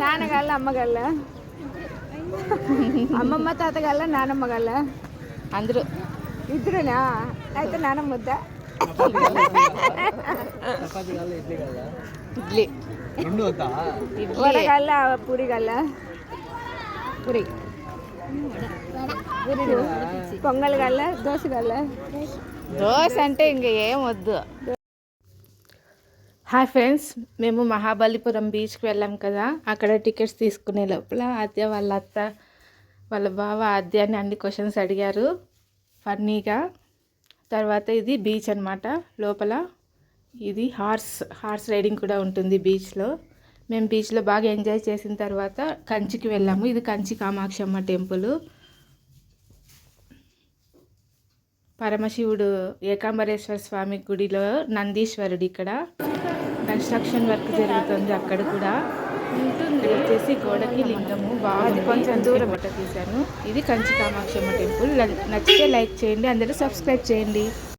నాన్నగల్ల అమ్మగల్ల అమ్మమ్మ తాతగల్ల నానమ్మ గల్ల అందరూ ఇద్దరునా అయితే నానమ్మ వద్దా ఇడ్లీ రెండు వద్దా ఇడ్లీ వడగల్ల పూరి గల్ల పూరి పొంగల్ గల్ల దోశ గల్ల దోశ అంటే ఇంక ఏం వద్దు హాయ్ ఫ్రెండ్స్ మేము మహాబలిపురం బీచ్కి వెళ్ళాం కదా. అక్కడ టికెట్స్ తీసుకునే లోపల ఆద్య వాళ్ళ అత్త వాళ్ళ బావ ఆద్యాన్ని అన్ని క్వశ్చన్స్ అడిగారు. ఫన్నీగా తర్వాత ఇది బీచ్ అనమాట లోపల ఇది హార్స్ హార్స్ రైడింగ్ కూడా ఉంటుంది బీచ్లో. మేము బీచ్లో బాగా ఎంజాయ్ చేసిన తర్వాత కంచికి వెళ్ళాము. ఇది కంచి కామాక్షమ్మ టెంపుల్. పరమశివుడు ఏకాంబరేశ్వర స్వామి గుడిలో నందీశ్వరుడు ఇక్కడ. కన్స్ట్రక్షన్ వర్క్ జరుగుతుంది అక్కడ కూడా. ఇక్కడ వచ్చేసి గోడకి లింగము బాగుంది కొంచెం దూరం బట్ట తీశాను. ఇది కంచి కామాక్షమ్మ టెంపుల్. నచ్చితే లైక్ చేయండి అందరూ సబ్స్క్రైబ్ చేయండి.